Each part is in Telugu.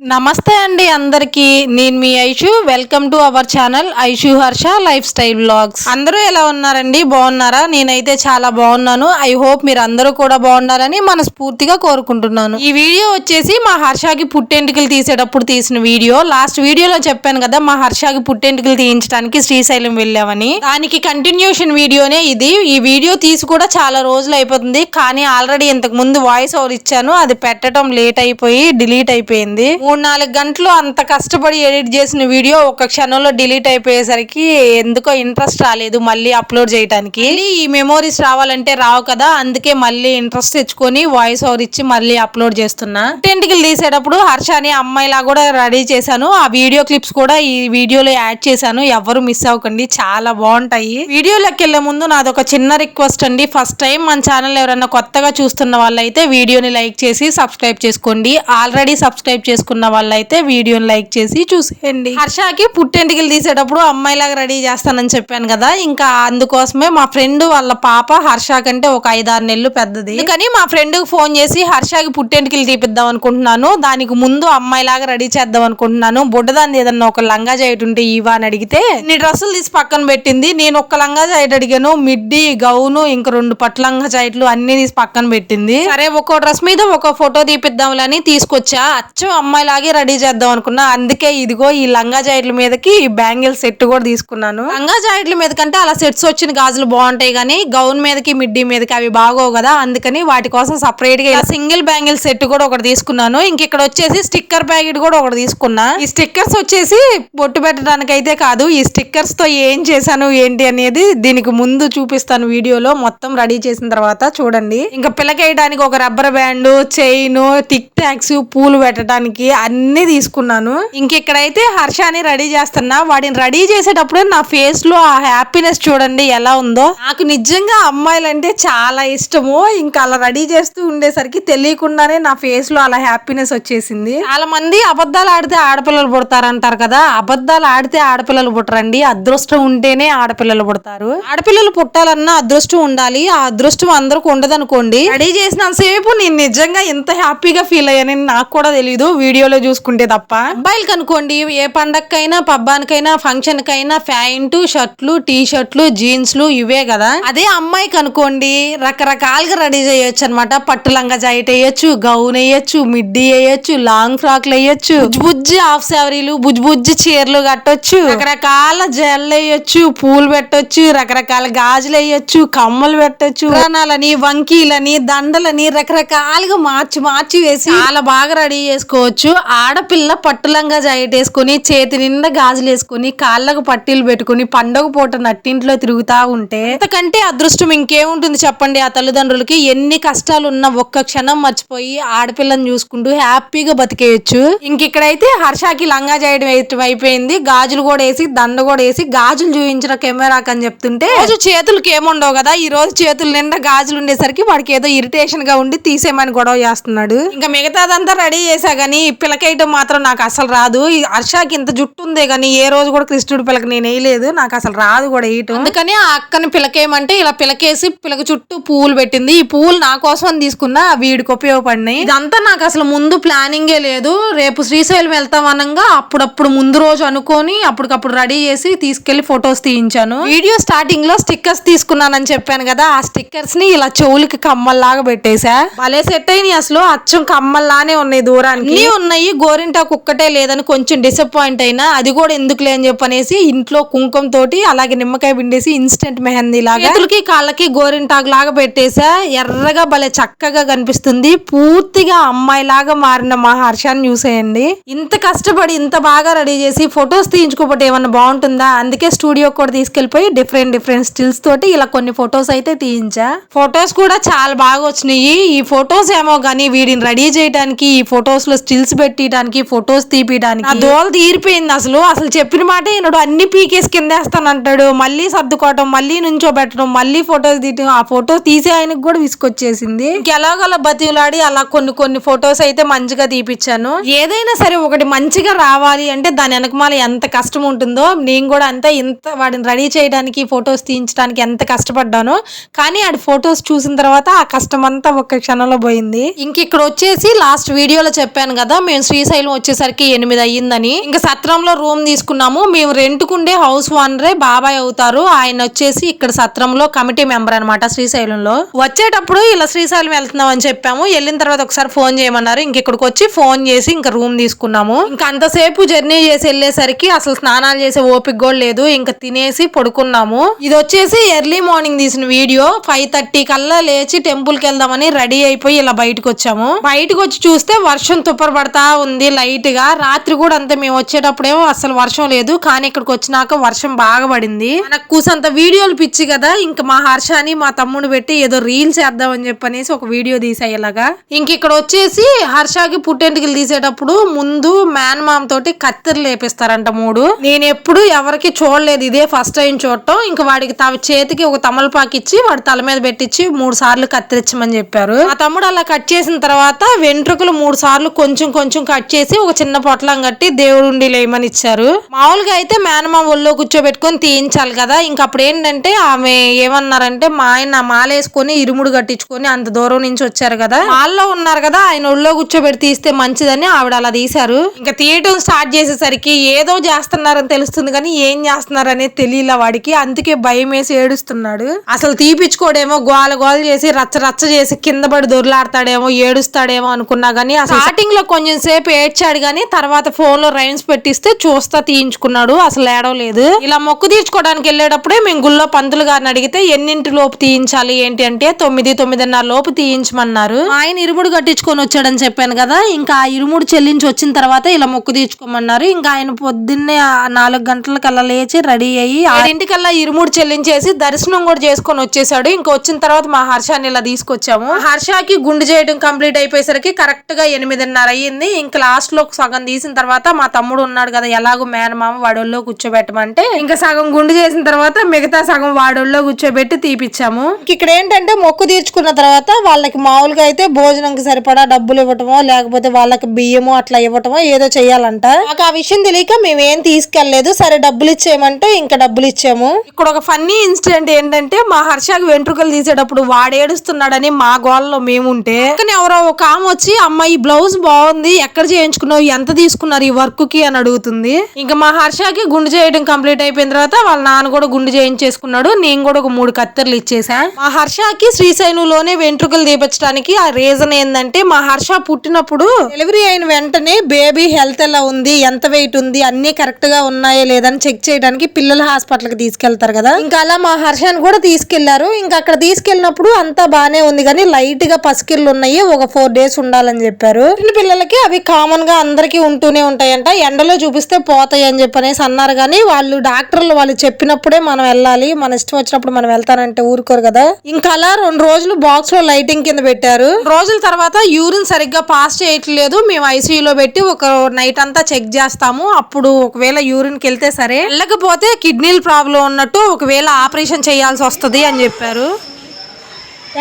నమస్తే అండి అందరికీ. నేను మీ Aishu. Welcome to our channel Aishu Harsha lifestyle blogs అందరూ ఎలా ఉన్నారండి? బాగున్నారా? నేనైతే చాలా బాగున్నాను. ఐ హోప్ మీరు అందరూ కూడా బాగున్నారని మనస్ఫూర్తిగా కోరుకుంటున్నాను. ఈ వీడియో వచ్చేసి మా హర్షకి పుట్టెంటుకలు తీసేటప్పుడు తీసిన వీడియో. లాస్ట్ వీడియోలో చెప్పాను కదా మా హర్షకి పుట్టెంటుకలు తీయించడానికి శ్రీశైలం వెళ్ళామని. దానికి కంటిన్యూషన్ వీడియోనే ఇది. ఈ వీడియో తీసి కూడా చాలా రోజులు అయిపోతుంది. కానీ ఆల్రెడీ ఇంతకు ముందు వాయిస్ ఓవర్ ఇచ్చాను. అది పెట్టడం లేట్ అయిపోయి డిలీట్ అయిపోయింది. మూడు నాలుగు గంటలు అంత కష్టపడి ఎడిట్ చేసిన వీడియో ఒక క్షణంలో డిలీట్ అయిపోయేసరికి ఎందుకో ఇంట్రెస్ట్ రాలేదు మళ్ళీ అప్లోడ్ చేయడానికి ఈ మెమోరీస్ రావాలంటే రావు కదా అందుకే మళ్ళీ ఇంట్రెస్ట్ తెచ్చుకొని వాయిస్ ఓవర్ ఇచ్చి మళ్ళీ అప్లోడ్ చేస్తున్నా. టెంటికలు తీసేటప్పుడు హర్షని అమ్మాయిలా కూడా రెడీ చేశాను. ఆ వీడియో క్లిప్స్ కూడా ఈ వీడియోలో యాడ్ చేశాను. ఎవరు మిస్ అవ్వకండి చాలా బాగుంటాయి. వీడియోలోకి వెళ్ళే ముందు నాది ఒక చిన్న రిక్వెస్ట్ అండి. ఫస్ట్ టైం మన ఛానల్ ఎవరైనా కొత్తగా చూస్తున్న వాళ్ళైతే వీడియోని లైక్ చేసి సబ్స్క్రైబ్ చేసుకోండి. ఆల్రెడీ సబ్స్క్రైబ్ చేసుకున్న వాళ్ళైతే వీడియోని లైక్ చేసి చూసేయండి. హర్షకి పుట్టెంటికలు తీసేటప్పుడు అమ్మాయిలాగా రెడీ చేస్తానని చెప్పాను కదా ఇంకా అందుకోసమే మా ఫ్రెండ్ వాళ్ళ పాప హర్ష కంటే ఒక ఐదారు నెలలు పెద్దది. కానీ మా ఫ్రెండ్ ఫోన్ చేసి హర్షకి పుట్టెంటికలు తీపిద్దాం అనుకుంటున్నాను దానికి ముందు అమ్మాయిలాగా రెడీ చేద్దాం అనుకుంటున్నాను బుడ్డదాన్ని ఏదన్నా ఒక లంగా ఉంటే ఇవా అని అడిగితే నీ డ్రెస్సులు తీసి పక్కన పెట్టింది నేను ఒక్క లంగా జాకెట్ అడిగాను మిడ్డీ గౌను ఇంక రెండు పట్టు లంగా జాకెట్లు అన్ని తీసి పక్కన పెట్టింది. సరే ఒక్కో డ్రెస్ మీద ఒక ఫోటో తీపిద్దాంలని తీసుకొచ్చా అచ్చం అమ్మాయిలాగే రెడీ చేద్దాం అనుకున్నా. అందుకే ఇదిగో ఈ లంగా జాయిట్ల మీదకి ఈ బ్యాంగిల్ సెట్ కూడా తీసుకున్నాను. లంగా జాయిట్ల మీద కంటే అలా సెట్స్ వచ్చిన గాజులు బాగుంటాయి కానీ గౌన్ మీదకి మిడ్డీ మీదకి అవి బాగోవు కదా. అందుకని వాటి కోసం సపరేట్గా సింగిల్ బ్యాంగిల్ సెట్ కూడా ఒకటి తీసుకున్నాను. ఇంక ఇక్కడ వచ్చేసి స్టిక్కర్ ప్యాకెట్ కూడా ఒకటి తీసుకున్నా. ఈ స్టిక్కర్స్ వచ్చేసి బొట్టు పెట్టడానికి అయితే కాదు ఈ స్టిక్కర్స్తో ఏం చేశాను ఏంటి అనేది దీనికి ముందు చూపిస్తాను వీడియోలో. మొత్తం రెడీ చేసిన తర్వాత చూడండి. ఇంకా పిల్లకేయడానికి ఒక rubber band chain tic tacs పూలు పెట్టడానికి అన్ని తీసుకున్నాను. ఇంకెక్కడైతే హర్షాని రెడీ చేస్తున్నా వాడిని రెడీ చేసేటప్పుడు నా ఫేస్లో ఆ హ్యాపీనెస్ చూడండి ఎలా ఉందో. నాకు నిజంగా అమ్మాయిలంటే చాలా ఇష్టము. ఇంకా అలా రెడీ చేస్తూ ఉండేసరికి తెలియకుండానే నా ఫేస్లో అలా హ్యాపీనెస్ వచ్చేసింది. చాలా మంది అబద్ధాలు ఆడితే ఆడపిల్లలు పుడతారంటారు కదా. అబద్ధాలు ఆడితే ఆడపిల్లలు పుట్టరండి. అదృష్టం ఉంటేనే ఆడపిల్లలు పుడతారు. ఆడపిల్లలు పుట్టాలన్నా అదృష్టం ఉండాలి. ఆ అదృష్టం అందరికి ఉండదనుకోండి. రెడీ చేసినంతసేపు నేను నిజంగా ఎంత హ్యాపీగా ఫీల్ అయ్యానని నాకు కూడా తెలియదు వీడియో వీడియోలో చూసుకుంటే తప్ప. అబ్బాయిలకి అనుకోండి ఏ పండక్కైనా పబ్బానికైనా ఫంక్షన్ కైనా ప్యాంటు షర్ట్లు టీ షర్ట్లు జీన్స్లు ఇవే కదా. అదే అమ్మాయికి అనుకోండి రకరకాలుగా రెడీ చేయొచ్చు అనమాట పట్టు లంగా జాకెట్ వేయచ్చు గౌన్ వేయచ్చు మిడ్డీ వేయచ్చు లాంగ్ ఫ్రాక్లు వేయచ్చు బుజ్జి హాఫ్ సారీలు బుజ్జి బుజ్జి చీరలు కట్టొచ్చు రకరకాల జెల్ వేయొచ్చు పూలు పెట్టొచ్చు రకరకాల గాజులు వేయొచ్చు కమ్మలు పెట్టొచ్చు పురాణాలని వంకీలని దండలని రకరకాలుగా మార్చి మార్చి వేసి చాలా బాగా రెడీ చేసుకోవచ్చు. ఆడపిల్ల పట్టులంగా జాకెట్ వేసుకుని చేతి నిండా గాజులు వేసుకుని కాళ్ళకు పట్టీలు పెట్టుకుని పండగ పూట నట్టింట్లో తిరుగుతా ఉంటే అంతకంటే అదృష్టం ఇంకేముంటుంది చెప్పండి? ఆ తల్లిదండ్రులకి ఎన్ని కష్టాలు ఉన్నా ఒక్క క్షణం మర్చిపోయి ఆడపిల్లని చూసుకుంటూ హ్యాపీగా బతికేయచ్చు. ఇంక ఇక్కడైతే హర్షాకి లంగా చేయడం అయిపోయింది. గాజులు కూడా వేసి దండ కూడా వేసి గాజులు చూపించిన కెమెరాకి అని చెప్తుంటే రోజు చేతులకి ఏముండవు కదా? ఈ రోజు చేతులు నిండా గాజులు ఉండేసరికి వాడికి ఏదో ఇరిటేషన్గా ఉండి తీసేయమని గొడవ చేస్తున్నాడు. ఇంకా మిగతాదంతా రెడీ చేసా గానీ పిలకేయటం మాత్రం నాకు అసలు రాదు. ఈ హర్షాకి ఇంత జుట్టు ఉందే గానీ ఏ రోజు కూడా కృష్ణుడి పిలక నేను వేయలేదు. నాకు అసలు రాదు కూడా వేయటం. అందుకని ఆ అక్కని పిలకేయమంటే ఇలా పిలకేసి పిలక చుట్టూ పువ్వులు పెట్టింది. ఈ పువ్వులు నా కోసం తీసుకున్నా వీడికి ఉపయోగపడినాయి. ఇదంతా నాకు అసలు ముందు ప్లానింగే లేదు. రేపు శ్రీశైలం వెళ్తాం అనగా అప్పుడప్పుడు ముందు రోజు అనుకొని అప్పటికప్పుడు రెడీ చేసి తీసుకెళ్ళి ఫొటోస్ తీయించాను. వీడియో స్టార్టింగ్లో స్టిక్కర్స్ తీసుకున్నానని చెప్పాను కదా ఆ స్టిక్కర్స్ని ఇలా చెవులకి కమ్మల్లాగా పెట్టేశా? భలే సెట్ అయినాయి అసలు. అచ్చం కమ్మల్లానే ఉన్నాయి దూరానికి. అన్నీ ఉన్నాయి. గోరింటాకు ఒక్కటే లేదని కొంచెం డిసప్పాయింట్ అయినా అది కూడా ఎందుకులే అని చెప్పనేసి ఇంట్లో కుంకుమ తోటి అలాగే నిమ్మకాయ పిండేసి ఇన్స్టెంట్ మెహందీ లాగా చేతులకి కాళ్ళకి గోరింటాకు లాగా పెట్టేసా. ఎర్రగా భలే చక్కగా కనిపిస్తుంది. పూర్తిగా అమ్మాయి లాగా మారిన మా హర్షాన్ని చూసేయండి. ఇంత కష్టపడి ఇంత బాగా రెడీ చేసి ఫొటోస్ తీయించుకోకపోతే ఏమన్నా బాగుంటుందా? అందుకే స్టూడియో కూడా తీసుకెళ్ళిపోయి డిఫరెంట్ డిఫరెంట్ స్టిల్స్ తోటి ఇలా కొన్ని ఫొటోస్ అయితే తీయించా. ఫొటోస్ కూడా చాలా బాగా వచ్చినాయి. ఈ ఫొటోస్ ఏమో గానీ వీడిని రెడీ చేయడానికి ఈ ఫొటోస్లో స్టిల్స్ పెట్టడానికి ఫొటోస్ తీపియడానికి. ఆ దోలు తీరిపోయింది అసలు. అసలు చెప్పిన మాట ఈయనడు అన్ని కిందేస్తాను కిందేస్తానంటాడు మళ్ళీ సర్దుకోవటం మళ్ళీ నుంచో పెట్టడం మళ్ళీ ఫొటోస్ తీయటం. ఆ ఫోటో తీసే ఆయనకు కూడా విసుకొచ్చేసింది ఇంకెలాగలా బతిలాడి అలా కొన్ని కొన్ని ఫొటోస్ అయితే మంచిగా తీపిచ్చాను. ఏదైనా సరే ఒకటి మంచిగా రావాలి అంటే దాని వెనకమాల ఎంత కష్టం ఉంటుందో నేను కూడా అంతా ఇంత వాడిని రెడీ చేయడానికి ఫొటోస్ తీయించడానికి ఎంత కష్టపడ్డానో. కానీ ఆడి ఫొటోస్ చూసిన తర్వాత ఆ కష్టం అంతా ఒక్క క్షణంలో పోయింది. ఇంక ఇక్కడ వచ్చేసి లాస్ట్ వీడియోలో చెప్పాను కదా మేము శ్రీశైలం వచ్చేసరికి ఎనిమిది అయ్యిందని. ఇంకా సత్రంలో రూమ్ తీసుకున్నాము. మేము రెంట్కుండే హౌస్ ఓనరే బాబాయ్ అవుతారు. ఆయన వచ్చేసి ఇక్కడ సత్రంలో కమిటీ మెంబర్ అనమాట శ్రీశైలంలో. వచ్చేటప్పుడు ఇలా శ్రీశైలం వెళ్తున్నాం అని చెప్పాము. వెళ్ళిన తర్వాత ఒకసారి ఫోన్ చేయమన్నారు. ఇంక ఇక్కడికి వచ్చి ఫోన్ చేసి ఇంకా రూమ్ తీసుకున్నాము. ఇంకా అంతసేపు జర్నీ చేసి వెళ్ళేసరికి అసలు స్నానాలు చేసే ఓపిక కూడా లేదు. ఇంకా తినేసి పడుకున్నాము. ఇది వచ్చేసి ఎర్లీ మార్నింగ్ తీసిన వీడియో. ఫైవ్ థర్టీ కల్లా లేచి టెంపుల్కి వెళ్దామని రెడీ అయిపోయి ఇలా బయటకు వచ్చాము. బయటకు వచ్చి చూస్తే వర్షం తుప్పర పడతా ఉంది లైట్గా. రాత్రి కూడా అంతే మేము వచ్చేటప్పుడేమో అసలు వర్షం లేదు. కానీ ఇక్కడికి వచ్చినాక వర్షం బాగా పడింది. మనకు కూసంత వీడియోలు పిచ్చి కదా. ఇంకా మా హర్షాని మా తమ్ముడు పెట్టి ఏదో రీల్స్ చేద్దామని చెప్పనేసి ఒక వీడియో తీసేయలాగా. ఇంక ఇక్కడ వచ్చేసి హర్షాకి పుట్టెంటికలు తీసేటప్పుడు ముందు మ్యాన్ మామ్ తోటి కత్తెరలు లేపిస్తారంట మూడు. నేను ఎప్పుడు ఎవరికి చూడలేదు. ఇదే ఫస్ట్ టైం చూడటం. ఇంకా వాడికి తమ చేతికి ఒక తమలపాకిచ్చి వాడి తల మీద పెట్టించి మూడు సార్లు కత్తిరించమని చెప్పారు. మా తమ్ముడు అలా కట్ చేసిన తర్వాత వెంట్రుకలు మూడు సార్లు కొంచెం కొంచెం కొంచెం కట్ చేసి ఒక చిన్న పొట్లం కట్టి దేవుడుండి లేమని ఇచ్చారు మామూలుగా అయితే మేనమామ ఒళ్ళో కూర్చోబెట్టుకొని తీయించాలి కదా. ఇంక అప్పుడు ఏంటంటే ఆమె ఏమన్నారంటే మా ఆయన మాలేసుకొని ఇరుముడు కట్టించుకొని అంత దూరం నుంచి వచ్చారు కదా. మాల్లో ఉన్నారు కదా ఆయన ఒళ్ళో కూర్చోబెట్టి తీస్తే మంచిదని ఆవిడ అలా తీశారు. ఇంకా తీయటం స్టార్ట్ చేసేసరికి ఏదో చేస్తున్నారని తెలుస్తుంది కానీ ఏం చేస్తున్నారు అనేది తెలియలే వాడికి. అందుకే భయం వేసి ఏడుస్తున్నాడు. అసలు తీపిచ్చుకోడేమో గోల గోల చేసి రచ్చ రచ్చ చేసి కింద పడి దొరలాడతాడేమో ఏడుస్తాడేమో అనుకున్నా గానీ స్టార్టింగ్లో కొంచెం సేపు ఏడ్చాడు కానీ తర్వాత ఫోన్లో పెట్టిస్తే చూస్తా తీయించుకున్నాడు. అసలు ఏడవలేదు. ఇలా మొక్కు తీర్చుకోవడానికి వెళ్ళేటప్పుడే మేము గుళ్ళో పంతులు గారిని అడిగితే ఎన్నింటి లోపు తీయించాలి ఏంటి అంటే తొమ్మిది తొమ్మిదిన్నర లోపు తీయించమన్నారు. ఆయన ఇరుముడు కట్టించుకొని వచ్చాడని చెప్పాను కదా ఇంకా ఆ ఇరుముడు చెల్లించి వచ్చిన తర్వాత ఇలా మొక్కు తీర్చుకోమన్నారు. ఇంకా ఆయన పొద్దున్నే నాలుగు గంటలకల్లా లేచి రెడీ అయ్యి ఆరింటికల్లా ఇరుముడు చెల్లించేసి దర్శనం కూడా చేసుకొని వచ్చేసాడు. ఇంకా వచ్చిన తర్వాత మా హర్షాన్ని ఇలా తీసుకొచ్చాము. హర్షకి గుండు చేయడం కంప్లీట్ అయిపోయేసరికి కరెక్ట్గా ఎనిమిదిన్నర అయ్యింది. ఇంకా లాస్ట్లో సగం తీసిన తర్వాత మా తమ్ముడు ఉన్నాడు కదా ఎలాగో మేనమామ వాడోళ్ళో కూర్చోబెట్టమంటే ఇంకా సగం గుండు చేసిన తర్వాత మిగతా సగం వాడోళ్ళో కూర్చోబెట్టి తీపిచ్చాము. ఇంక ఇక్కడ ఏంటంటే మొక్కు తీర్చుకున్న తర్వాత వాళ్ళకి మామూలుగా అయితే భోజనంకి సరిపడా డబ్బులు ఇవ్వటమో లేకపోతే వాళ్ళకి బియ్యము అట్లా ఇవ్వటమో ఏదో చెయ్యాలంట. నాకు ఆ విషయం తెలియక మేమేం తీసుకెళ్ళేదు సరే డబ్బులు ఇచ్చేయమంటే ఇంకా డబ్బులు ఇచ్చాము. ఇక్కడ ఒక ఫన్నీ ఇన్సిడెంట్ ఏంటంటే మా హర్షకి వెంట్రుకలు తీసేటప్పుడు వాడు ఏడుస్తున్నాడని మా గోలలో మేముంటే కానీ ఎవరో ఒక ఆమె వచ్చి అమ్మ ఈ బ్లౌజ్ బాగుంది ఎక్కడ చేయించుకున్నావు? ఎంత తీసుకున్నారు ఈ వర్క్కి అని అడుగుతుంది. ఇంకా మా హర్షకి గుండు చేయడం కంప్లీట్ అయిపోయిన తర్వాత వాళ్ళ నాన్న కూడా గుండు చేయించేసుకున్నాడు. నేను కూడా ఒక మూడు కత్తెరలు ఇచ్చేసా. మా హర్షకి శ్రీశైలంలోనే వెంట్రుకలు తీపించడానికి ఆ రీజన్ ఏంటంటే మా హర్ష పుట్టినప్పుడు డెలివరీ అయిన వెంటనే బేబీ హెల్త్ ఎలా ఉంది? ఎంత వెయిట్ ఉంది? అన్ని కరెక్ట్గా ఉన్నాయా లేదని చెక్ చేయడానికి పిల్లల హాస్పిటల్కి తీసుకెళ్తారు కదా. ఇంకా అలా మా హర్షని కూడా తీసుకెళ్ళారు. ఇంకా అక్కడ తీసుకెళ్ళినప్పుడు అంతా బానే ఉంది కానీ లైట్గా పసికిళ్ళు ఉన్నాయి. ఒక ఫోర్ డేస్ ఉండాలని చెప్పారు. చిన్న పిల్లలకి అవి కామన్గా అందరికీ ఉంటూనే ఉంటాయంట. ఎండలో చూపిస్తే పోతాయి అని చెప్పనేసి అన్నారు కానీ వాళ్ళు డాక్టర్లు వాళ్ళు చెప్పినప్పుడే మనం వెళ్ళాలి. మన ఇష్టం వచ్చినప్పుడు మనం వెళ్తానంటే ఊరుకోరు కదా. ఇంకా అలా రెండు రోజులు బాక్స్లో లైటింగ్ కింద పెట్టారు. రోజుల తర్వాత యూరిన్ సరిగ్గా పాస్ చేయట్లేదు. మేము ఐసీయూలో పెట్టి ఒక నైట్ అంతా చెక్ చేస్తాము. అప్పుడు ఒకవేళ యూరిన్కి వెళ్తే సరే. వెళ్ళకపోతే కిడ్నీల ప్రాబ్లం ఉన్నట్టు ఒకవేళ ఆపరేషన్ చేయాల్సి వస్తుంది అని చెప్పారు.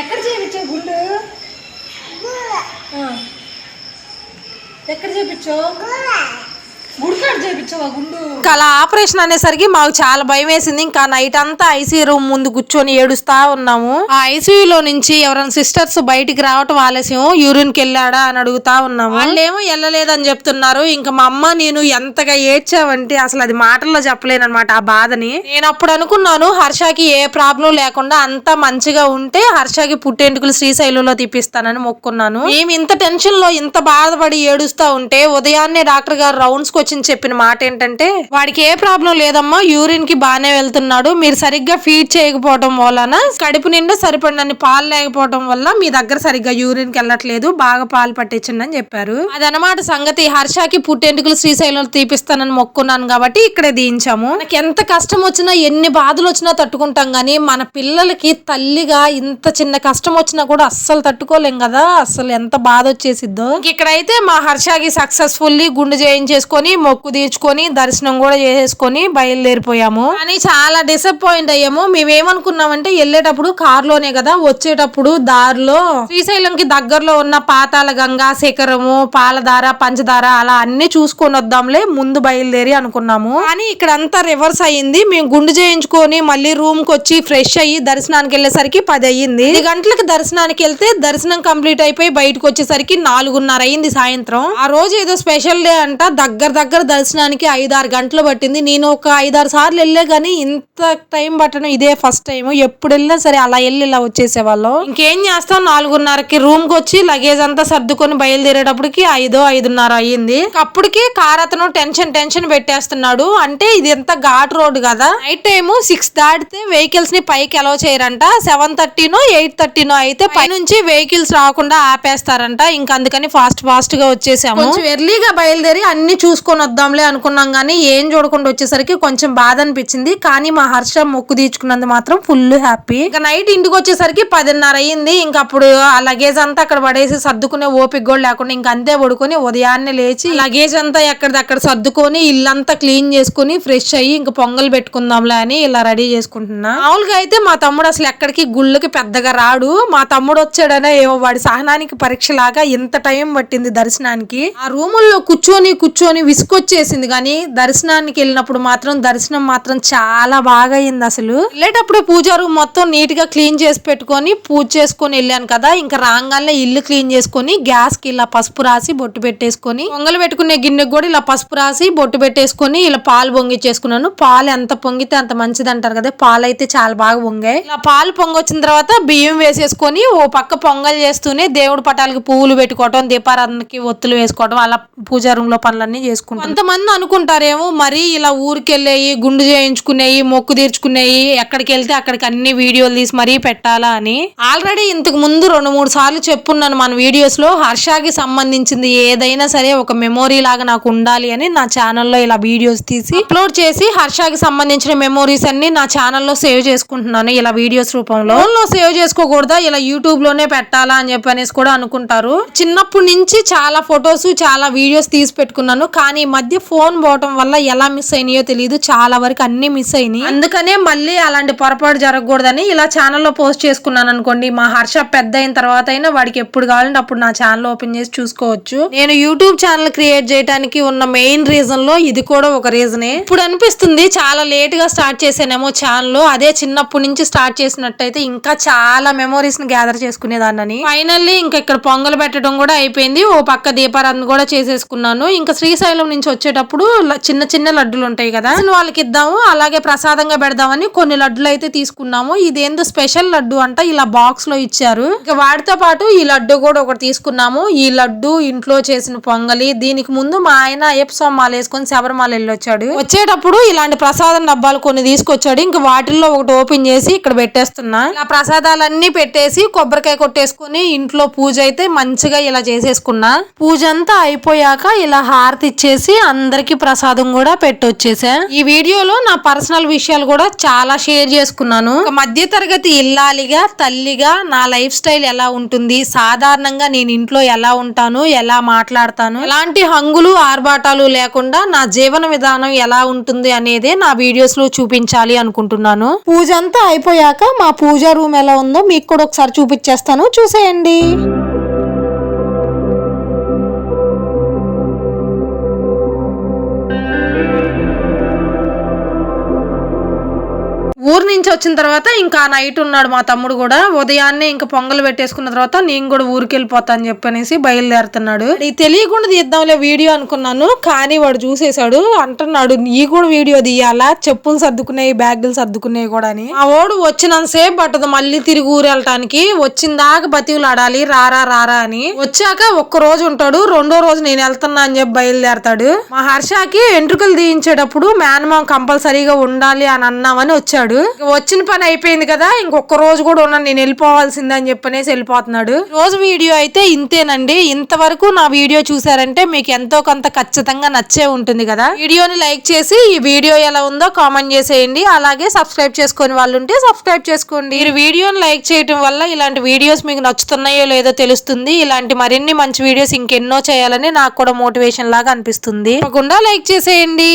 ఎక్కడ చేయించావు గుండు? ఎక్కడ చూపించు? ఇంకా అలా ఆపరేషన్ అనేసరికి మాకు చాలా భయం వేసింది. ఇంకా నైట్ అంతా ఐసీయూ రూమ్ ముందు కూర్చొని ఏడుస్తా ఉన్నాము. ఆ ఐసీయూలో లో నుంచి ఎవరైనా సిస్టర్స్ బయటికి రావటం ఆలస్యం. యూరిన్కి వెళ్ళాడా అని అడుగుతా ఉన్నాము. వాళ్ళేమో వెళ్ళలేదని చెప్తున్నారు. ఇంకా మా అమ్మ నేను ఎంతగా ఏడ్చావంటే అసలు అది మాటల్లో చెప్పలేనమాట ఆ బాధని. నేను అప్పుడు అనుకున్నాను హర్షకి ఏ ప్రాబ్లం లేకుండా అంతా మంచిగా ఉంటే హర్షకి పుట్టేంటుకలు శ్రీశైలంలో తీపిస్తానని మొక్కున్నాను. మేము ఇంత టెన్షన్లో ఇంత బాధపడి ఏడుస్తా ఉంటే ఉదయాన్నే డాక్టర్ గారు రౌండ్స్కి వచ్చి చెప్పిన మాట ఏంటంటే వాడికి ఏ ప్రాబ్లం లేదమ్మా యూరిన్కి బాగానే వెళ్తున్నాడు మీరు సరిగ్గా ఫీడ్ చేయకపోవడం వలన కడుపు నిండా సరిపడినన్ని పాలు లేకపోవడం వల్ల మీ దగ్గర సరిగ్గా యూరిన్కి వెళ్ళట్లేదు బాగా పాలు పట్టించండి అని చెప్పారు. అదనమాట సంగతి. హర్షకి పుట్టెంటుకులు శ్రీశైలంలో తీపిస్తానని మొక్కున్నాను కాబట్టి ఇక్కడే దించాము. నాకు ఎంత కష్టం వచ్చినా ఎన్ని బాధలు వచ్చినా తట్టుకుంటాం గానీ మన పిల్లలకి తల్లిగా ఇంత చిన్న కష్టం వచ్చినా కూడా అస్సలు తట్టుకోలేం కదా. అస్సలు ఎంత బాధ వచ్చేసిద్దో. ఇక్కడైతే మా హర్షకి సక్సెస్ఫుల్లీ గుండు చేయించేసుకొని మొక్కు తీర్చుకొని దర్శనం కూడా చేసేసుకొని బయలుదేరిపోయాము. కానీ చాలా డిసప్పాయింట్ అయ్యాము. మేమేమనుకున్నామంటే వెళ్ళేటప్పుడు కారులోనే కదా వచ్చేటప్పుడు దారిలో శ్రీశైలంకి దగ్గరలో ఉన్న పాతాల గంగా శిఖరము పాలధార పంచదార అలా అన్ని చూసుకొని వద్దాంలే ముందు బయలుదేరి అనుకున్నాము. కానీ ఇక్కడ అంతా రివర్స్ అయ్యింది. మేము గుండు చేయించుకొని మళ్ళీ రూమ్కి వచ్చి ఫ్రెష్ అయ్యి దర్శనానికి వెళ్ళేసరికి పది అయ్యింది. పది గంటలకు దర్శనానికి వెళ్తే దర్శనం కంప్లీట్ అయిపోయి బయటకు వచ్చేసరికి నాలుగున్నర అయింది సాయంత్రం. ఆ రోజు ఏదో స్పెషల్ డే అంట దగ్గర దగ్గర దర్శనానికి ఐదారు గంటలు పట్టింది. నేను ఒక ఐదారు సార్లు వెళ్ళే కానీ ఇంత టైం పట్టడం ఇదే ఫస్ట్ టైం ఎప్పుడు వెళ్ళినా సరే అలా వెళ్ళి ఇలా వచ్చేసేవాళ్ళం. ఇంకేం చేస్తాం? నాలుగున్నరకి రూమ్కి వచ్చి లగేజ్ అంతా సర్దుకొని బయలుదేరేటప్పటికి ఐదో ఐదున్నర అయ్యింది. అప్పటికి కార్ అతను టెన్షన్ టెన్షన్ పెట్టేస్తున్నాడు. అంటే ఇది ఎంత ఘాట్ రోడ్ కదా. నైట్ టైము సిక్స్ దాటితే వెహికల్స్ని పైకి అలౌ చేయరంట. సెవెన్ థర్టీనో ఎయిట్ థర్టీనో అయితే పై నుంచి వెహికల్స్ రాకుండా ఆపేస్తారంట. ఇంకా అందుకని ఫాస్ట్ ఫాస్ట్గా వచ్చేసాము ఎర్లీగా బయలుదేరి అన్ని చూసుకొని వద్దాంలే అనుకున్నాం కానీ ఏం చూడకుండా వచ్చేసరికి కొంచెం బాధ అనిపించింది కానీ మా హర్ష మొక్కు తీర్చుకున్నందు మాత్రం ఫుల్ హ్యాపీ. ఇంకా నైట్ ఇంటికి వచ్చేసరికి పదిన్నర అయ్యింది ఇంకా అప్పుడు ఆ లగేజ్ అంతా అక్కడ పడేసి సర్దుకునే ఓపిక కూడా లేకుండా ఇంకా అంతే పడుకొని ఉదయాన్నే లేచి లగేజ్ అంతా ఎక్కడిదక్కడ సర్దుకొని ఇల్లంతా క్లీన్ చేసుకుని ఫ్రెష్ అయ్యి ఇంకా పొంగల్ పెట్టుకుందాంలే అని ఇలా రెడీ చేసుకుంటున్నా. మామూలుగా అయితే మా తమ్ముడు అసలు ఎక్కడికి గుళ్ళకి పెద్దగా రాడు. మా తమ్ముడు వచ్చాడనే ఏమో వాడి సహనానికి పరీక్ష లాగా ఇంత టైం పట్టింది దర్శనానికి. ఆ రూముల్లో కూర్చొని కూర్చొని విసుకొచ్చేసింది కానీ దర్శనానికి వెళ్ళినప్పుడు మాత్రం దర్శనం మాత్రం చాలా బాగా అయింది అసలు. వెళ్ళేటప్పుడు పూజారు రూమ్ మొత్తం నీట్గా క్లీన్ చేసి పెట్టుకొని పూజ చేసుకొని వెళ్ళాను కదా. ఇంకా రాగానే ఇల్లు క్లీన్ చేసుకొని గ్యాస్కి ఇలా పసుపు రాసి బొట్టు పెట్టేసుకొని పొంగలు పెట్టుకునే గిన్నెకి కూడా ఇలా పసుపు రాసి బొట్టు పెట్టేసుకొని ఇలా పాలు పొంగిచ్చేసుకున్నాను పాలు ఎంత పొంగితే అంత మంచిది అంటారు కదా. పాలు అయితే చాలా బాగా పొంగాయి. ఇలా పాలు పొంగొచ్చిన తర్వాత బియ్యం వేసేసుకొని ఓ పక్క పొంగల్ చేస్తూనే దేవుడి పటాలకి పువ్వులు పెట్టుకోవటం దీపారాధనకి ఒత్తులు వేసుకోవటం అలా పూజా రూమ్లో పనులన్నీ చేసుకుంటాం కొంతమంది అనుకుంటారేమో మరి ఇలా ఊరికెళ్ళేయి గుండు చేయించుకునేవి మొక్కు తీర్చుకునేయి ఎక్కడికి వెళ్తే అక్కడికి అన్ని వీడియోలు తీసి మరీ పెట్టాలా అని. ఆల్రెడీ ఇంతకు ముందు రెండు మూడు సార్లు చెప్పున్నాను మన వీడియోస్లో హర్షాకి సంబంధించింది ఏదైనా సరే ఒక మెమొరీ లాగా నాకు ఉండాలి అని నా ఛానల్లో ఇలా వీడియోస్ తీసి అప్లోడ్ చేసి హర్షాకి సంబంధించిన మెమోరీస్ అన్ని నా ఛానల్లో సేవ్ చేసుకుంటున్నాను ఇలా వీడియోస్ రూపంలో. లో సేవ్ చేసుకోకూడదా ఇలా యూట్యూబ్లోనే పెట్టాలా అని చెప్పి అనేసి కూడా అనుకుంటారు. చిన్నప్పటి నుంచి చాలా ఫొటోస్ చాలా వీడియోస్ తీసి పెట్టుకున్నాను. కానీ ఈ మధ్య ఫోన్ పోవటం వల్ల ఎలా మిస్ అయినాయో తెలియదు చాలా వరకు అన్ని మిస్ అయినాయి. అందుకనే మళ్ళీ అలాంటి పొరపాటు జరగకూడదని ఇలా ఛానల్లో పోస్ట్ చేసుకున్నాను అనుకోండి. మా హర్ష పెద్ద అయిన తర్వాత అయినా వాడికి ఎప్పుడు కావాలంటే అప్పుడు నా ఛానల్ ఓపెన్ చేసి చూసుకోవచ్చు. నేను యూట్యూబ్ ఛానల్ క్రియేట్ చేయడానికి ఉన్న మెయిన్ రీజన్లో ఇది కూడా ఒక రీజనే ఇప్పుడు అనిపిస్తుంది చాలా లేట్గా స్టార్ట్ చేసానేమో ఛానల్ అదే చిన్నప్పటి నుంచి స్టార్ట్ చేసినట్టయితే ఇంకా చాలా మెమోరీస్ని గ్యాదర్ చేసుకునేదాన్నని. ఫైనల్లీ ఇంకా ఇక్కడ పొంగల్ పెట్టడం కూడా అయిపోయింది. ఓ పక్క దీపారాధన కూడా చేసేసుకున్నాను. ఇంకా శ్రీశైలం నుంచి వచ్చేటప్పుడు చిన్న చిన్న లడ్డులు ఉంటాయి కదా వాళ్ళకి ఇద్దాము అలాగే ప్రసాదంగా పెడదామని కొన్ని లడ్డులు అయితే తీసుకున్నాము. ఇదేందో స్పెషల్ లడ్డు అంట ఇలా బాక్స్లో ఇచ్చారు. ఇక వాటితో పాటు ఈ లడ్డు కూడా ఒకటి తీసుకున్నాము. ఈ లడ్డు ఇంట్లో చేసిన పొంగలి దీనికి ముందు మా ఆయన అయ్యప్ప సోమాలు వేసుకొని శబరిమాల వెళ్ళొచ్చాడు. వచ్చేటప్పుడు ఇలాంటి ప్రసాదం డబ్బాలు కొన్ని తీసుకొచ్చాడు. ఇంకా వాటిల్లో ఒకటి ఓపెన్ చేసి ఇక్కడ పెట్టేస్తున్నా. ఇలా ప్రసాదాలన్నీ పెట్టేసి కొబ్బరికాయ కొట్టేసుకుని ఇంట్లో పూజ అయితే మంచిగా ఇలా చేసేసుకున్నా. పూజ అంతా అయిపోయాక ఇలా హారతి ఇచ్చేసి అందరికి ప్రసాదం కూడా పెట్టొచ్చేసా. ఈ వీడియోలో నా పర్సనల్ విషయాలు కూడా చాలా షేర్ చేసుకున్నాను. మధ్య తరగతి ఇల్లాలిగా తల్లిగా నా లైఫ్ స్టైల్ ఎలా ఉంటుంది సాధారణంగా నేను ఇంట్లో ఎలా ఉంటాను ఎలా మాట్లాడతాను ఎలాంటి హంగులు ఆర్భాటాలు లేకుండా నా జీవన విధానం ఎలా ఉంటుంది అనేది నా వీడియోస్లో చూపించాలి అనుకుంటున్నాను. పూజ అంతా అయిపోయాక మా పూజ రూమ్ ఎలా ఉందో మీకు కూడా ఒకసారి చూపించేస్తాను. చూసేయండి. ఊరు నుంచి వచ్చిన తర్వాత ఇంకా నైట్ ఉన్నాడు మా తమ్ముడు కూడా. ఉదయాన్నే ఇంకా పొంగల్ పెట్టేసుకున్న తర్వాత నేను కూడా ఊరికి వెళ్ళిపోతా అని చెప్పనేసి బయలుదేరుతున్నాడు. ఈ తెలియకుండా తీద్దాంలే వీడియో అనుకున్నాను కానీ వాడు చూసేశాడు. అంటున్నాడు నీ కూడా వీడియో తీయాలా? చెప్పులు సర్దుకునేవి బ్యాగులు సర్దుకునేవి కూడా అని. ఆ ఓడు వచ్చినంతసేపు పట్టదు మళ్ళీ తిరిగి ఊరు వెళ్ళటానికి. వచ్చిన దాకా ఆడాలి రారా రారా అని. వచ్చాక ఒక్క రోజు ఉంటాడు రెండో రోజు నేను వెళ్తున్నా అని చెప్పి బయలుదేరతాడు. మా హర్షకి ఎంట్రుకలు తీయించేటప్పుడు మేనమామ కంపల్సరీగా ఉండాలి అని అన్నామని వచ్చాడు. వచ్చిన పని అయిపోయింది కదా ఇంకొక రోజు కూడా ఉన్నాను నేను వెళ్ళిపోవాల్సిందే అని చెప్పనేసి వెళ్ళిపోతున్నాడు. రోజు వీడియో అయితే ఇంతేనండి. ఇంతవరకు నా వీడియో చూసారంటే మీకు ఎంతో కొంత ఖచ్చితంగా నచ్చే ఉంటుంది కదా. వీడియోని లైక్ చేసి ఈ వీడియో ఎలా ఉందో కామెంట్ చేసేయండి. అలాగే సబ్స్క్రైబ్ చేసుకుని వాళ్ళు ఉంటే సబ్స్క్రైబ్ చేసుకోండి. మీరు వీడియోని లైక్ చేయడం వల్ల ఇలాంటి వీడియోస్ మీకు నచ్చుతున్నాయో లేదో తెలుస్తుంది. ఇలాంటి మరిన్ని మంచి వీడియోస్ ఇంకెన్నో చేయాలని నాకు కూడా మోటివేషన్ లాగా అనిపిస్తుంది. తప్పకుండా లైక్ చేసేయండి.